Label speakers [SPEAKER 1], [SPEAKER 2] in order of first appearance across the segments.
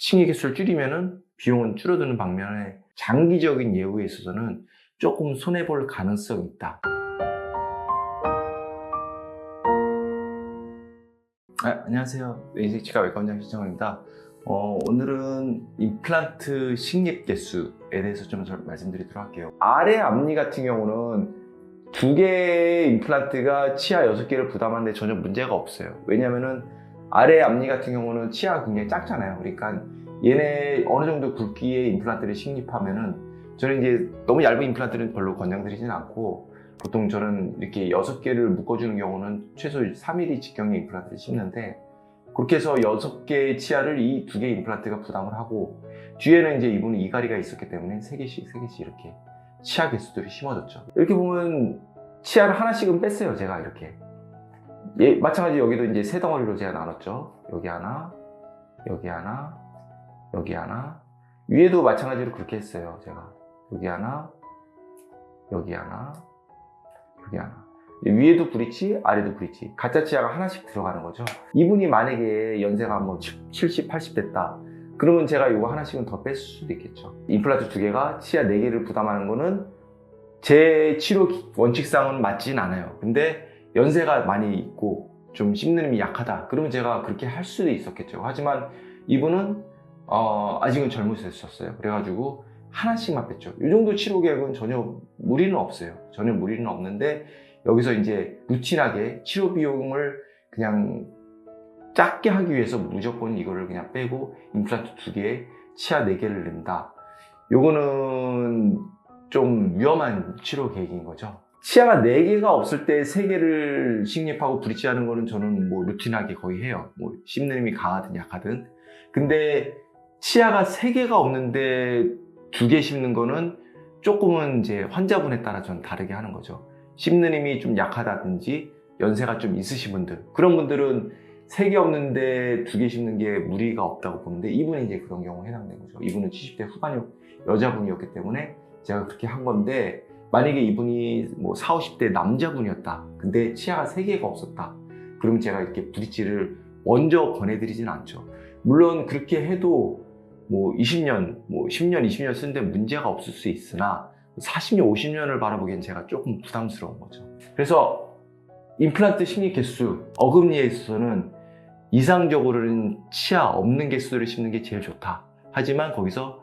[SPEAKER 1] 층의 개수를 줄이면은 비용은 줄어드는 반면에 장기적인 예우에 있어서는 조금 손해볼 가능성이 있다. 아, 안녕하세요. 인식치과 외과원장 신청입니다. 어, 오늘은 임플란트 식립 개수에 대해서 좀 설- 말씀드리도록 할게요. 아래 앞니 같은 경우는 두 개의 임플란트가 치아 6개를 부담하는데 전혀 문제가 없어요. 왜냐면은 아래 앞니 같은 경우는 치아가 굉장히 작잖아요. 그러니까 얘네 어느 정도 굵기의 임플란트를 식립하면은 저는 이제 너무 얇은 임플란트는 별로 권장드리진 않고 보통 저는 이렇게 6개를 묶어주는 경우는 최소 3mm 직경의 임플란트를 심는데 그렇게 해서 6개의 치아를 이 두 개의 임플란트가 부담을 하고 뒤에는 이제 이분은 이가리가 있었기 때문에 3개씩 3개씩 이렇게 치아 개수들이 심어졌죠. 이렇게 보면 치아를 하나씩은 뺐어요, 제가 이렇게. 예, 마찬가지 여기도 이제 세 덩어리로 제가 나눴죠. 여기 하나, 여기 하나, 여기 하나. 위에도 마찬가지로 그렇게 했어요, 제가. 여기 하나, 여기 하나, 여기 하나. 위에도 브릿지, 아래도 브릿지. 가짜 치아가 하나씩 들어가는 거죠. 이분이 만약에 연세가 뭐 70, 80 됐다. 그러면 제가 이거 하나씩은 더 뺐을 수도 있겠죠. 임플란트 두 개가 치아 네 개를 부담하는 거는 제 치료 기- 원칙상은 맞진 않아요. 근데 연세가 많이 있고 좀 씹는 힘이 약하다. 그러면 제가 그렇게 할 수도 있었겠죠. 하지만 이분은 어, 아직은 젊으셨어요. 그래가지고 하나씩만 뺐죠. 이 정도 치료 계획은 전혀 무리는 없어요. 전혀 무리는 없는데 여기서 이제 루틴하게 치료 비용을 그냥 작게 하기 위해서 무조건 이거를 그냥 빼고 임플란트 두 개에 치아 네 개를 낸다. 요거는 좀 위험한 치료 계획인 거죠. 치아가 네개가 없을 때 세개를 식립하고 브릿지하는 거는 저는 뭐 루틴하게 거의 해요. 뭐 씹는 힘이 강하든 약하든. 근데 치아가 세개가 없는데 두개 씹는 거는 조금은 이제 환자분에 따라 좀 다르게 하는 거죠. 씹는 힘이 좀 약하다든지 연세가 좀 있으신 분들. 그런 분들은 세개 없는데 두개 씹는 게 무리가 없다고 보는데 이분이 이제 그런 경우에 해당된 거죠. 이분은 70대 후반 여자분이었기 때문에 제가 그렇게 한 건데 만약에 이분이 뭐 40, 50대 남자분이었다. 근데 치아가 세개가 없었다. 그러면 제가 이렇게 브릿지를 먼저 권해드리진 않죠. 물론 그렇게 해도 뭐 20년, 뭐 10년, 20년 쓰는데 문제가 없을 수 있으나 40년, 50년을 바라보기엔 제가 조금 부담스러운 거죠. 그래서 임플란트 식립 개수, 어금니에 있어서는 이상적으로는 치아 없는 개수를 씹는 게 제일 좋다. 하지만 거기서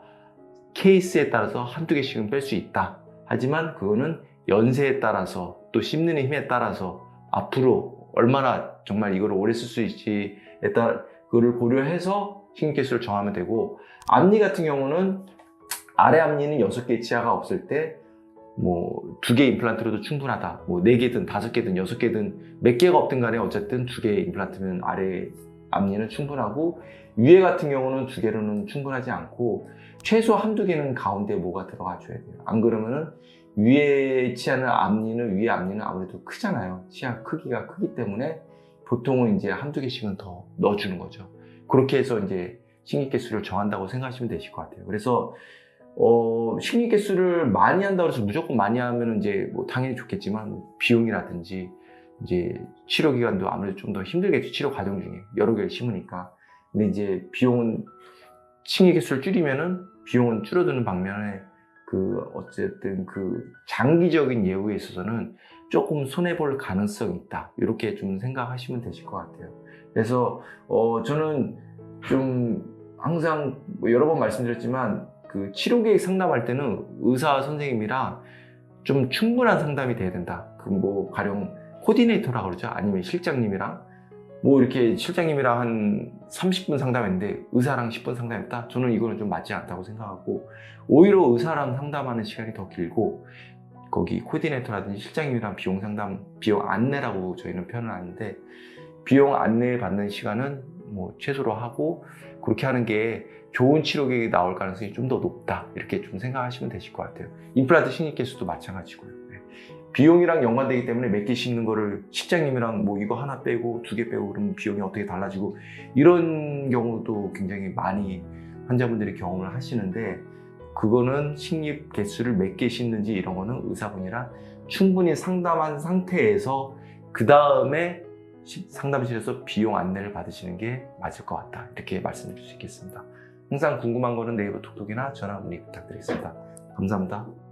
[SPEAKER 1] 케이스에 따라서 한두 개씩은 뺄 수 있다. 하지만 그거는 연세에 따라서 또 씹는 힘에 따라서 앞으로 얼마나 정말 이걸 오래 쓸 수 있지에 따라 그거를 고려해서 개수를 정하면 되고 앞니 같은 경우는 아래 앞니는 6개 치아가 없을 때 뭐 두 개 임플란트로도 충분하다. 뭐 네 개든 다섯 개든 여섯 개든 몇 개가 없든 간에 어쨌든 두개 임플란트면 아래 앞니는 충분하고 위에 같은 경우는 두 개로는 충분하지 않고 최소 한두 개는 가운데 뭐가 들어가 줘야 돼요. 안 그러면은 위에 치아는 앞니는 위에 앞니는 아무래도 크잖아요. 치아 크기가 크기 때문에 보통은 이제 한두 개씩은 더 넣어주는 거죠. 그렇게 해서 이제 식립 개수를 정한다고 생각하시면 되실 것 같아요. 그래서 어, 식립 개수를 많이 한다고 해서 무조건 많이 하면 이제 뭐 당연히 좋겠지만 비용이라든지 이제 치료 기간도 아무래도 좀 더 힘들겠죠. 치료 과정 중에 여러 개를 심으니까. 근데 이제 비용은 층의 개수를 줄이면은 비용은 줄어드는 반면에 그 어쨌든 그 장기적인 예우에 있어서는 조금 손해 볼 가능성이 있다. 이렇게 좀 생각하시면 되실 것 같아요. 그래서 어 저는 좀 항상 뭐 여러 번 말씀드렸지만 그 치료 계획 상담할 때는 의사 선생님이랑 좀 충분한 상담이 돼야 된다. 그 뭐 가령 코디네이터라 그러죠. 아니면 실장님이랑 뭐 이렇게 실장님이랑 한 30분 상담했는데 의사랑 10분 상담했다? 저는 이거는 좀 맞지 않다고 생각하고 오히려 의사랑 상담하는 시간이 더 길고 거기 코디네이터라든지 실장님이랑 비용 상담, 비용 안내라고 저희는 표현을 하는데 비용 안내 받는 시간은 뭐 최소로 하고 그렇게 하는 게 좋은 치료 계획이 나올 가능성이 좀 더 높다 이렇게 좀 생각하시면 되실 것 같아요 임플란트 식립 개수도 마찬가지고요 네. 비용이랑 연관되기 때문에 몇개 씹는 거를 실장님이랑 뭐 이거 하나 빼고 두 개 빼고 그러면 비용이 어떻게 달라지고 이런 경우도 굉장히 많이 환자분들이 경험을 하시는데 그거는 식립 개수를 몇개 씹는지 이런 거는 의사분이랑 충분히 상담한 상태에서 그 다음에 상담실에서 비용 안내를 받으시는 게 맞을 것 같다 이렇게 말씀드릴 수 있겠습니다. 항상 궁금한 거는 네이버 톡톡이나 전화 문의 부탁드리겠습니다. 감사합니다.